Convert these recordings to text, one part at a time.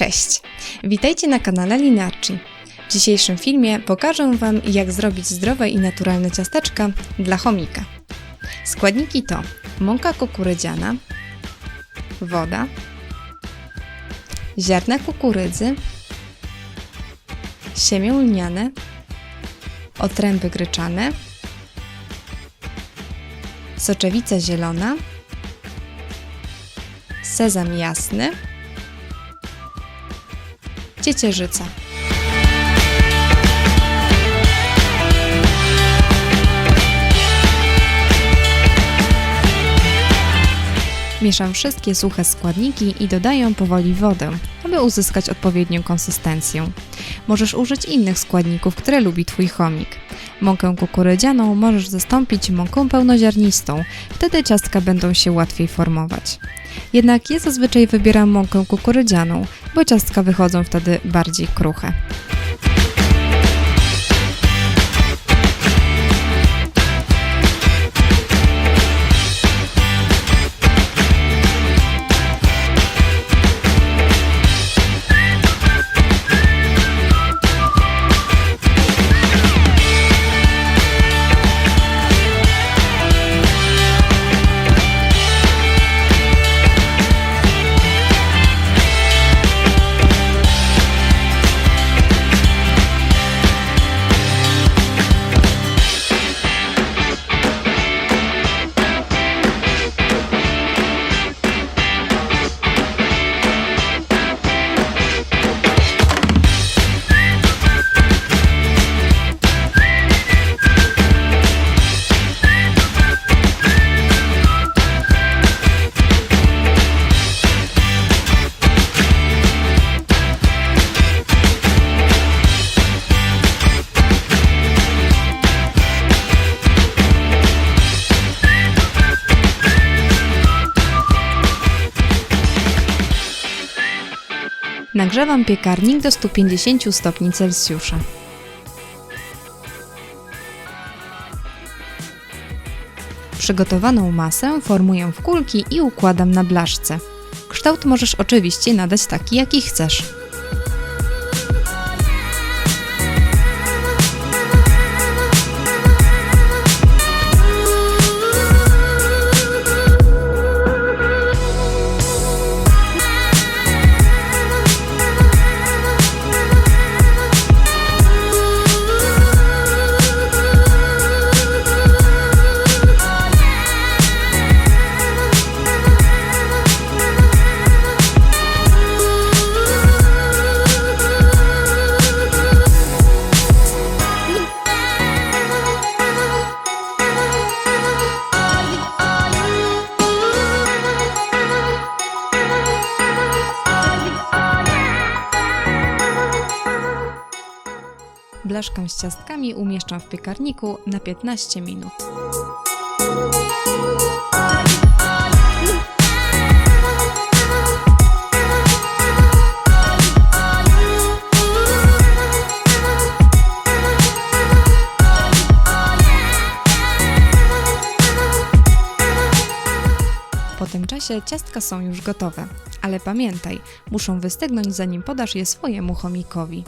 Cześć! Witajcie na kanale Linarci. W dzisiejszym filmie pokażę Wam, jak zrobić zdrowe i naturalne ciasteczka dla chomika. Składniki to mąka kukurydziana, woda, ziarna kukurydzy, siemię lniane, otręby gryczane, soczewica zielona, sezam jasny, ciecierzyca. Mieszam wszystkie suche składniki i dodaję powoli wodę, aby uzyskać odpowiednią konsystencję. Możesz użyć innych składników, które lubi Twój chomik. Mąkę kukurydzianą możesz zastąpić mąką pełnoziarnistą, wtedy ciastka będą się łatwiej formować. Jednak ja zazwyczaj wybieram mąkę kukurydzianą, bo ciastka wychodzą wtedy bardziej kruche. Nagrzewam piekarnik do 150 stopni Celsjusza. Przygotowaną masę formuję w kulki i układam na blaszce. Kształt możesz oczywiście nadać taki, jaki chcesz. Blaszkę z ciastkami umieszczam w piekarniku na 15 minut. Po tym czasie ciastka są już gotowe, ale pamiętaj, muszą wystygnąć zanim podasz je swojemu chomikowi.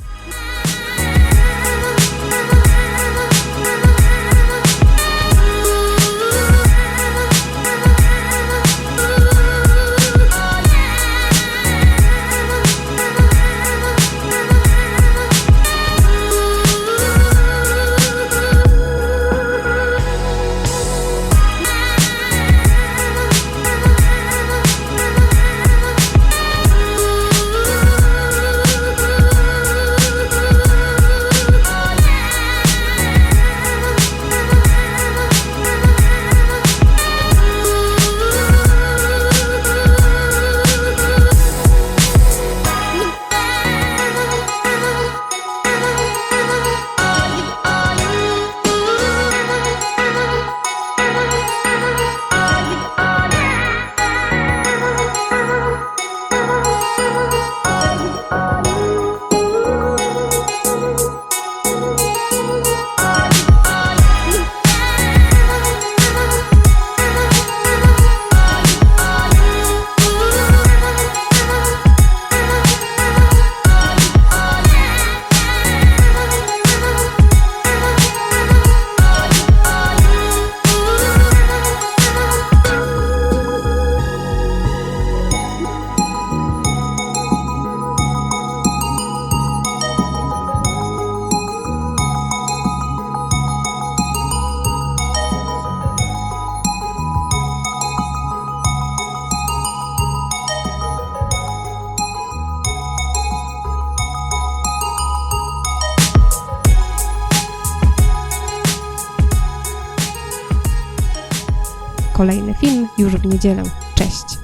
Kolejny film już w niedzielę. Cześć!